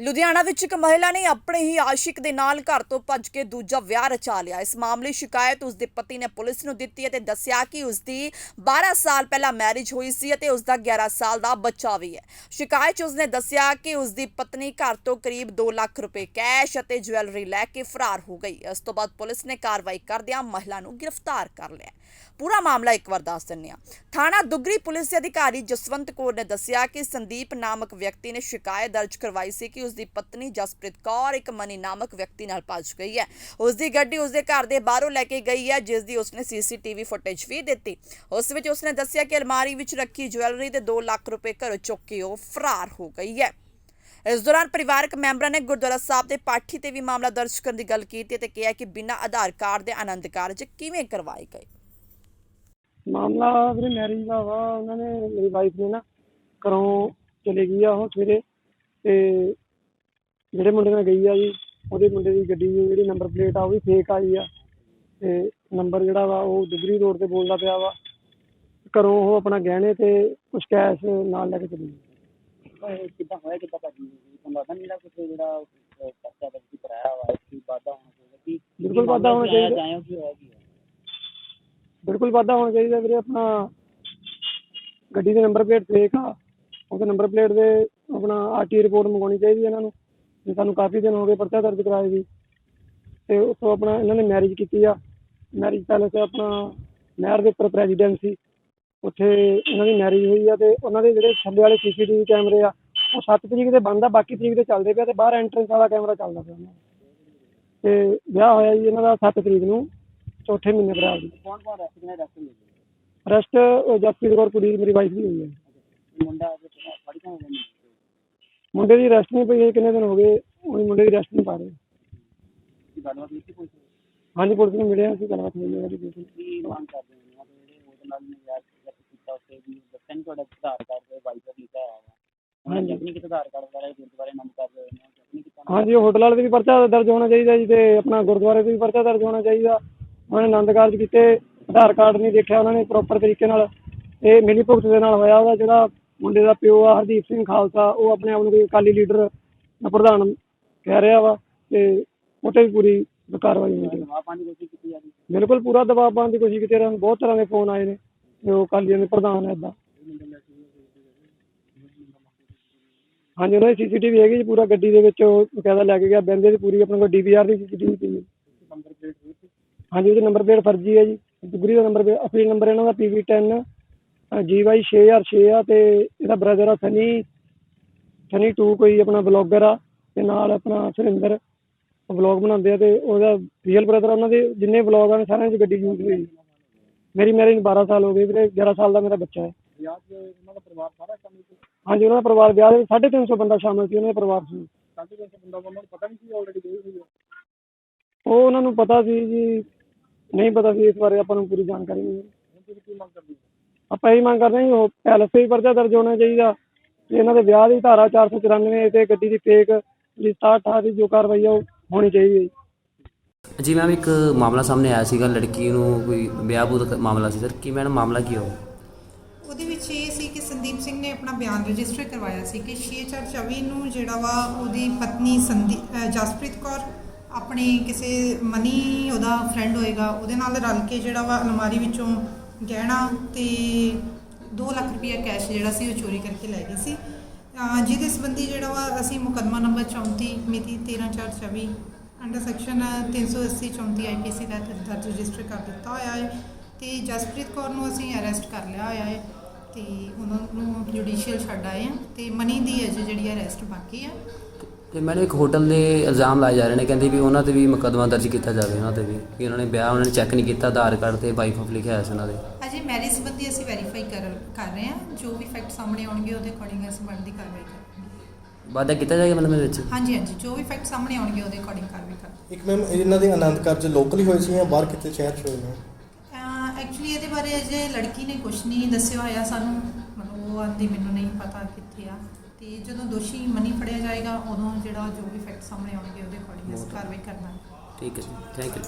ਲੁਧਿਆਣਾ ਵਿੱਚ ਇੱਕ ਮਹਿਲਾ ਨੇ ਆਪਣੇ ਹੀ ਆਸ਼ਿਕ ਦੇ ਨਾਲ ਘਰ ਤੋਂ ਭੱਜ ਕੇ ਦੂਜਾ ਵਿਆਹ ਰਚਾ ਲਿਆ। ਇਸ ਮਾਮਲੇ ਸ਼ਿਕਾਇਤ ਉਸ ਦੇ ਪਤੀ ਨੇ ਪੁਲਿਸ ਨੂੰ ਦਿੱਤੀ ਅਤੇ ਦੱਸਿਆ ਕਿ ਉਸ ਦੀ 12 ਸਾਲ ਪਹਿਲਾਂ ਮੈਰਿਜ ਹੋਈ ਸੀ ਅਤੇ ਉਸ ਦਾ 11 ਸਾਲ ਦਾ ਬੱਚਾ ਵੀ ਹੈ। ਸ਼ਿਕਾਇਤ 'ਚ ਉਸਨੇ ਦੱਸਿਆ ਕਿ ਉਸ ਦੀ ਪਤਨੀ ਘਰ ਤੋਂ ਕਰੀਬ 2 ਲੱਖ ਰੁਪਏ ਕੈਸ਼ ਅਤੇ ਜੁਐਲਰੀ ਲੈ ਕੇ ਫਰਾਰ ਹੋ ਗਈ। ਇਸ ਤੋਂ ਬਾਅਦ ਪੁਲਿਸ ਨੇ ਕਾਰਵਾਈ ਕਰਦਿਆਂ ਮਹਿਲਾ ਨੂੰ ਗ੍ਰਿਫਤਾਰ ਕਰ ਲਿਆ। ਪੂਰਾ ਮਾਮਲਾ ਇੱਕ ਵਾਰ ਦੱਸ ਦਿੰਦੇ ਹਾਂ। ਥਾਣਾ ਦੁਗਰੀ ਪੁਲਿਸ ਦੇ ਅਧਿਕਾਰੀ ਜਸਵੰਤ ਕੌਰ ਨੇ ਦੱਸਿਆ ਕਿ ਸੰਦੀਪ ਨਾਮਕ ਵਿਅਕਤੀ ਨੇ ਸ਼ਿਕਾਇਤ ਦਰਜ ਕਰਵਾਈ ਸੀ ਕਿ ਉਸ ਦੀ ਪਤਨੀ ਜਸਪ੍ਰੀਤ ਕੌਰ ਇੱਕ ਮਨੀ ਨਾਮਕ ਵਿਅਕਤੀ ਨਾਲ ਭੱਜ ਗਈ ਹੈ। ਉਸ ਦੀ ਗੱਡੀ ਉਸ ਦੇ ਘਰ ਦੇ ਬਾਹਰੋਂ ਲੈ ਕੇ ਗਈ ਹੈ, ਜਿਸ ਦੀ ਉਸਨੇ ਸੀਸੀਟੀਵੀ ਫੁਟੇਜ ਵੀ ਦਿੱਤੀ। ਉਸ ਵਿੱਚ ਉਸਨੇ ਦੱਸਿਆ ਕਿ ਅਲਮਾਰੀ ਵਿੱਚ ਰੱਖੀ ਜੁਐਲਰੀ ਦੇ 2 ਲੱਖ ਰੁਪਏ ਘਰੋਂ ਚੁੱਕ ਕੇ ਉਹ ਫਰਾਰ ਹੋ ਗਈ ਹੈ। ਇਸ ਦੌਰਾਨ ਪਰਿਵਾਰਕ ਮੈਂਬਰਾਂ ਨੇ ਗੁਰਦੁਆਰਾ ਸਾਹਿਬ ਦੇ ਪਾਠੀ ਤੇ ਵੀ ਮਾਮਲਾ ਦਰਜ ਕਰਨ ਦੀ ਗੱਲ ਕੀਤੀ ਤੇ ਕਿਹਾ ਕਿ ਬਿਨਾਂ ਆਧਾਰ ਕਾਰਡ ਦੇ ਆਨੰਦ ਕਾਰਜ ਕਿਵੇਂ ਕਰਵਾਏ ਗਏ? ਮਾਮਲਾ ਵੀਰੇ ਮੈਰਿਜ ਦਾ ਵਾ, ਉਹਨਾਂ ਨੇ ਮੇਰੀ ਵਾਈਫ ਨੇ ਨਾ ਘਰੋਂ ਚਲੇ ਗਈ ਆ ਉਹ ਸਵੇਰੇ ਤੇ ਜਿਹੜੇ ਮੁੰਡੇ ਨਾਲ ਗਈ ਆ ਜੀ ਉਹਦੇ ਮੁੰਡੇ ਦੀ ਗੱਡੀ ਦੀ ਜਿਹੜੀ ਨੰਬਰ ਪਲੇਟ ਆ ਉਹ ਵੀ ਫੇਕ ਆਈ ਆ। ਤੇ ਨੰਬਰ ਜਿਹੜਾ ਵਾ ਉਹ ਦੁਗਰੀ ਰੋਡ ਤੇ ਬੋਲਦਾ ਪਿਆ ਵਾ। ਘਰੋਂ ਉਹ ਆਪਣਾ ਗਹਿਣੇ ਤੇ ਕੁਝ ਕੈਸ਼ ਨਾਲ ਲੈ ਕੇ ਚਲੀ ਗਈ। ਕਿੱਦਾਂ ਹੋਇਆ ਕਿੱਦਾਂ ਭਾਜੀ? ਤੁਹਾਨੂੰ ਲੱਗਦਾ ਨਹੀਂ ਕੁਝ ਜਿਹੜਾ ਅਹ, ਪਰਚਾ ਦਰਜ ਕਰਾਇਆ ਵਾ ਕੀ ਵਾਧਾ ਹੋਣਾ ਚਾਹੀਦਾ ਕੀ ਬਿਲਕੁਲ ਵਾਧਾ ਹੋਣਾ ਚਾਹੀਦਾ। ਜਾਇਓ ਕੀ ਹੋਇਆ ਕੀ ਹੈ ਬਿਲਕੁਲ ਵਾਧਾ ਹੋਣਾ ਚਾਹੀਦਾ ਵੀਰੇ ਆਪਣਾ ਗੱਡੀ ਦੇ ਨੰਬਰ ਪਲੇਟ ਫੇਕ ਆ। ਉਹਦੇ ਨੰਬਰ ਪਲੇਟ ਦੇ ਆਪਣਾ ਆਰਟੀ ਰਿਪੋਰਟ ਮੰਗਵਾਉਣੀ ਚਾਹੀਦੀ ਇਹਨਾਂ ਨੂੰ। ਜੇ ਸਾਨੂੰ ਕਾਫੀ ਦਿਨ ਹੋ ਗਏ ਪਰਚਾ ਦਰਜ ਕਰਾਏ ਵੀ। ਤੇ ਉੱਥੋਂ ਆਪਣਾ ਇਹਨਾਂ ਨੇ ਮੈਰਿਜ ਕੀਤੀ ਆ। ਮੈਰਿਜ ਪੈਲੇਸ ਆਪਣਾ ਨਹਿਰ ਦੇ ਉੱਪਰ ਪ੍ਰੈਜ਼ੀਡੈਂਟ ਸੀ। ਉੱਥੇ ਇਹਨਾਂ ਦੀ ਮੈਰਿਜ ਹੋਈ ਆ ਤੇ ਉਹਨਾਂ ਦੇ ਜਿਹੜੇ ਥੱਲੇ ਵਾਲੇ ਸੀਸੀਟੀਵੀ ਕੈਮਰੇ ਆ ਉਹ 7 ਤਰੀਕ ਦੇ ਬੰਦ ਆ ਬਾਕੀ ਤਰੀਕ ਦੇ ਚੱਲਦੇ ਪਿਆ ਤੇ ਬਾਹਰ ਐਂਟਰੈਂਸ ਵਾਲਾ ਕੈਮਰਾ ਚੱਲਦਾ ਪਿਆ ਉਹਨਾਂ ਦਾ। ਤੇ ਵਿਆਹ ਹੋਇਆ ਜੀ ਇਹਨਾਂ ਦਾ 7 ਤਰੀਕ ਨੂੰ ਚੌਥੇ ਮਹੀਨੇ ਦੀ ਕੌਣ ਕੌਣ ਰੈਸਟ ਨੇ ਰੈਸਟ ਮਿਲੀ ਰੈਸਟ ਜਸਪ੍ਰੀਤ ਕੌਰ ਕੁੜੀ ਮੇਰੀ ਵਾਈਫ ਦੀ ਹੋਈ ਹੈ ਮੁੰਡਾ ਅੱਜ ਫੜੀ ਕਿਉਂ ਗਿਆ ਮੁੰਡੇ ਦੀ ਰੈਸਟ ਨਹੀਂ ਪਈ ਹੈ ਕਿੰਨੇ ਦਿਨ ਹੋ ਗਏ ਉਹ ਮੁੰਡੇ ਦੀ ਰੈਸਟ ਨਹੀਂ ਪਾ ਰਹੇ। ਗੱਲਬਾਤ? ਹਾਂਜੀ ਪੁਲਿਸ ਨੂੰ ਮਿਲਿਆ ਸੀ ਗੱਲਬਾਤ ਹੋਈ ਹੈ ਕੀ ਮੰਗ ਕਰਦੇ ਹੋ? ਉਹਨਾਂ ਦੇ ਜਿਹੜੇ ਉਹਦੇ ਨਾਲ ਨੇ ਯਾਰ ਕੀਤਾ ਉੱਤੇ ਵੀ ਦੱਸਿਆ ਨੀ ਤੁਹਾਡਾ ਆਧਾਰ ਕਾਰਡ ਤੇ ਵਾਈਫ ਦਾ ਲਿਖਿਆ ਹੋਇਆ ਵਾ? ਉਹਨਾਂ ਨੇ ਨਹੀਂ ਕੀਤਾ ਆਧਾਰ ਕਾਰਡ ਵਗੈਰਾ ਗੁਰਦੁਆਰੇ ਨੰਬਰ ਕਰ ਰਹੇ ਨੇ ਨਹੀਂ ਕੀਤਾ ਹਾਂਜੀ ਉਹ ਹੋਟਲ ਵਾਲੇ ਤੇ ਵੀ ਪਰਚਾ ਦਰਜ ਹੋਣਾ ਚਾਹੀਦਾ ਜੀ ਤੇ ਆਪਣਾ ਗੁਰਦੁਆਰੇ ਤੇ ਵੀ ਪਰਚਾ ਦਰਜ ਹੋਣਾ ਚਾਹੀਦਾ। ਉਹਨਾਂ ਨੇ ਆਨੰਦ ਕਾਰਜ ਕੀਤੇ ਆਧਾਰ ਕਾਰਡ ਨਹੀਂ ਦੇਖਿਆ ਉਹਨਾਂ ਨੇ ਪ੍ਰੋਪਰ ਤਰੀਕੇ ਨਾਲ। ਇਹ ਮਿਲੀ ਭੁਗਤ ਦੇ ਨਾਲ ਹੋਇਆ ਉਹਦਾ ਜਿਹੜਾ ਮੁੰਡੇ ਦਾ ਪਿਓ ਆ ਹਰਦੀਪ ਸਿੰਘ ਖਾਲਸਾ ਉਹ ਆਪਣੇ ਆਪ ਨੂੰ ਕੋਈ ਅਕਾਲੀ ਲੀਡਰ ਦਾ ਪ੍ਰਧਾਨ ਕਹਿ ਰਿਹਾ ਵਾ ਤੇ 'ਤੇ ਵੀ ਪੂਰੀ ਕਾਰਵਾਈ ਹੋਣੀ ਚਾਹੀਦੀ ਦਵਾ ਪਾਉਣ ਦੀ ਕੋਸ਼ਿਸ਼ ਕੀਤੀ ਜਾਂਦੀ ਬਿਲਕੁਲ ਪੂਰਾ ਦਬਾਅ ਪਾਉਣ ਦੀ ਕੋਸ਼ਿਸ਼ ਕੀਤੀ ਨੂੰ ਬਹੁਤ ਤਰ੍ਹਾਂ ਦੇ ਫੋਨ ਆਏ ਨੇ ਉਹ ਅਕਾਲੀਆਂ ਦੇ ਪ੍ਰਧਾਨ ਹੈ ਇਦਾਂ। ਹਾਂਜੀ ਉਹਨਾਂ ਦੀ ਸੀਸੀਟੀਵੀ ਹੈਗੀ ਜੀ ਪੂਰਾ ਗੱਡੀ ਦੇ ਵਿੱਚ ਉਹ ਬਕਾਇਦਾ ਲੈ ਕੇ ਗਿਆ ਬੰਦੇ ਦੀ ਪੂਰੀ ਆਪਣੇ ਕੋਲ ਡੀਵੀਆਰ ਦੀ ਸੀਸੀਟੀਵੀ ਪਈ ਹੈ ਹਾਂਜੀ ਉਹਦੇ ਨੰਬਰ ਪਲੇਟ ਫਰਜ਼ੀ ਹੈ ਜੀ। ਦੁਗਰੀ ਦਾ ਨੰਬਰ ਅਸਲੀ ਨੰਬਰ ਇਹਨਾਂ ਦਾ ਪੀਵੀ 10 GY 6006 ਆ ਤੇ ਇਹਦਾ ਬ੍ਰਦਰ ਆ ਸਨੀ ਸਨੀ 2 ਕੋਈ ਆਪਣਾ ਬਲੌਗਰ ਆ ਤੇ ਨਾਲ ਆਪਣਾ ਸੁਰਿੰਦਰ ਵਲੌਗ ਬਣਾਉਂਦੇ ਆ ਤੇ ਉਹਦਾ ਰੀਅਲ ਬ੍ਰਦਰ ਉਹਨਾਂ ਦੇ ਜਿੰਨੇ ਵਲੌਗ ਆ ਸਾਰਿਆਂ 'ਚ ਗੱਡੀ ਯੂਜ਼ ਹੋਈ। ਮੇਰੀ ਮੈਰਿਜ ਨੂੰ 12 ਸਾਲ ਹੋ ਗਏ ਵੀਰੇ 11 ਸਾਲ ਦਾ ਮੇਰਾ ਬੱਚਾ ਹੈ। ਹਾਂਜੀ ਉਹਨਾਂ ਦਾ ਪਰਿਵਾਰ ਵਿਆਹ ਦੇ 350 ਬੰਦਾ ਸ਼ਾਮਲ ਸੀ ਉਹਨਾਂ ਦੇ ਪਰਿਵਾਰ 'ਚ। ਸਾਢੇ ਤਿੰਨ ਸੌ ਬੰਦਾ ਉਹਨਾਂ ਨੂੰ ਪਤਾ ਨਹੀਂ ਸੀ ਆਲਰੇਡੀ ਗਈ ਹੋਈ ਹੈ ਉਹ ਉਹਨਾਂ ਨੂੰ ਪਤਾ ਸੀ ਜੀ ਨਹੀਂ ਪਤਾ ਸੀ ਇਸ ਬਾਰੇ ਆਪਾਂ ਨੂੰ ਪੂਰੀ ਜਾਣਕਾਰੀ ਨਹੀਂ ਹੈ। ਆਪਾਂ ਇਹ ਮੰਗ ਕਰਦੇ ਹਾਂ ਜੀ ਉਹ ਪੈਲਸ ਤੇ ਵੀ ਪਰਚਾ ਦਰਜ ਹੋਣਾ ਚਾਹੀਦਾ। ਤੇ ਇਹਨਾਂ ਦੇ ਵਿਆਹ ਦੀ ਧਾਰਾ 494 ਤੇ ਗੱਡੀ ਦੀ ਫੇਕ ਜਿਹੜੀ 67 ਦੀ ਜੋ ਕਾਰਵਾਈ ਆ ਉਹ ਹੋਣੀ ਚਾਹੀਦੀ ਹੈ ਜੀ। ਜੀ ਮੈਮ ਇੱਕ ਮਾਮਲਾ ਸਾਹਮਣੇ ਆਇਆ ਸੀਗਾ ਲੜਕੀ ਨੂੰ ਕੋਈ ਵਿਆਹ ਦਾ ਮਾਮਲਾ ਸੀ। ਸਰ ਕੀ ਮੈਡਮ ਮਾਮਲਾ ਕੀ ਹੋਇਆ ਉਹਦੇ ਵਿੱਚ ਇਹ ਸੀ ਕਿ ਸੰਦੀਪ ਸਿੰਘ ਨੇ ਆਪਣਾ ਬਿਆਨ ਰਜਿਸਟਰ ਕਰਵਾਇਆ ਸੀ ਕਿ 6424 ਨੂੰ ਜਿਹੜਾ ਵਾ ਉਹਦੀ ਪਤਨੀ ਸੰਦੀ ਜਸਪ੍ਰੀਤ ਕੌਰ ਆਪਣੇ ਕਿਸੇ ਮਨੀ ਉਹਦਾ ਫਰੈਂਡ ਹੋਏਗਾ ਉਹਦੇ ਨਾਲ ਰਲ ਕੇ ਜਿਹੜਾ ਵਾ ਅਲਮਾਰੀ ਵਿੱਚੋਂ ਗਹਿਣਾ ਤੇ 2 ਲੱਖ ਰੁਪਇਆ ਕੈਸ਼ ਜਿਹੜਾ ਸੀ ਉਹ ਚੋਰੀ ਕਰਕੇ ਲੈ ਗਈ ਸੀ। ਜਿਹਦੇ ਸੰਬੰਧੀ ਜਿਹੜਾ ਵਾ ਅਸੀਂ ਮੁਕੱਦਮਾ ਨੰਬਰ 34 ਮਿਤੀ 13424 ਅੰਡਰ ਸੈਕਸ਼ਨ 380 34 ਆਈਪੀਸੀ ਦਾ ਦਰਜ ਰਜਿਸਟਰ ਕਰ ਦਿੱਤਾ ਹੋਇਆ ਹੈ ਤੇ ਜਸਪ੍ਰੀਤ ਕੌਰ ਨੂੰ ਅਸੀਂ ਅਰੈਸਟ ਕਰ ਲਿਆ ਹੋਇਆ ਹੈ ਤੇ ਉਹਨਾਂ ਨੂੰ ਜੁਡੀਸ਼ੀਅਲ ਛੱਡ ਆਏ ਆ ਤੇ ਮਨੀ ਦੀ ਅਜੇ ਜਿਹੜੀ ਅਰੈਸਟ ਬਾਕੀ ਆ ਤੇ ਮੈਡਮ ਇੱਕ ਹੋਟਲ ਦੇ ਇਲਜ਼ਾਮ ਲਾਏ ਜਾ ਰਹੇ ਨੇ ਕਹਿੰਦੇ ਵੀ ਉਹਨਾਂ ਤੇ ਵੀ ਮੁਕੱਦਮਾ ਦਰਜ ਕੀਤਾ ਜਾਵੇ ਉਹਨਾਂ ਤੇ ਵੀ ਕਿ ਉਹਨਾਂ ਨੇ ਵਿਆਹ ਉਹਨਾਂ ਨੇ ਚੈੱਕ ਨਹੀਂ ਕੀਤਾ ਆਧਾਰ ਕਾਰਡ ਤੇ ਵਾਈਫ ਆਫ ਲਿਖਿਆ ਹੋਇਆ ਸੀ ਉਹਨਾਂ ਦੇ। ਅਜੇ ਮੈਰਿਜ ਸੰਬੰਧੀ ਅਸੀਂ ਵੈਰੀਫਾਈ ਕਰ ਕਰ ਰਹੇ ਹਾਂ ਜੋ ਵੀ ਫੈਕਟ ਸਾਹਮਣੇ ਆਉਣਗੇ ਉਹਦੇ ਅਕੋਰਡਿੰਗ ਅਸੀਂ ਬਣਦੀ ਕਾਰਵਾਈ ਕਰਾਂਗੇ। ਵਾਅਦਾ ਕੀਤਾ ਜਾਏਗਾ ਮਤਲਬ ਇਹਦੇ ਵਿੱਚ? ਹਾਂਜੀ ਹਾਂਜੀ ਜੋ ਵੀ ਫੈਕਟ ਸਾਹਮਣੇ ਆਉਣਗੇ ਉਹਦੇ ਅਕੋਰਡਿੰਗ ਕਾਰਵਾਈ ਕਰਾਂਗੇ। ਇੱਕ ਮੈਮ ਇਹਨਾਂ ਦੇ ਆਨੰਦ ਕਾਰਜ ਲੋਕਲ ਹੀ ਹੋਏ ਸੀ ਜਾਂ ਬਾਹਰ ਕਿਤੇ ਸ਼ਹਿਰ 'ਚ ਹੋਏ ਨੇ? ਐਕਚੁਅਲੀ ਇਹਦੇ ਬਾਰੇ ਅਜੇ ਲੜਕੀ ਨੇ ਕੁਝ ਨਹੀਂ ਦੱਸਿਆ ਹੋਇਆ ਸਾਨੂੰ ਮਤਲਬ ਉਹ ਆਂਦੀ ਮੈਨੂੰ ਨਹੀਂ ਪਤਾ ਕਿੱਥੇ ਆ। ਤੇ ਜਦੋਂ ਦੋਸ਼ੀ ਮਨੀ ਫੜਿਆ ਜਾਏਗਾ ਉਦੋਂ ਜਿਹੜਾ ਜੋ ਵੀ ਫੈਕਟ ਸਾਹਮਣੇ ਆਉਣਗੇ ਉਹਦੇ ਅਕੋਰਡਿੰਗ ਅਸੀਂ ਕਾਰਵਾਈ ਕਰਨਾ ਠੀਕ ਹੈ ਜੀ ਥੈਂਕ ਯੂ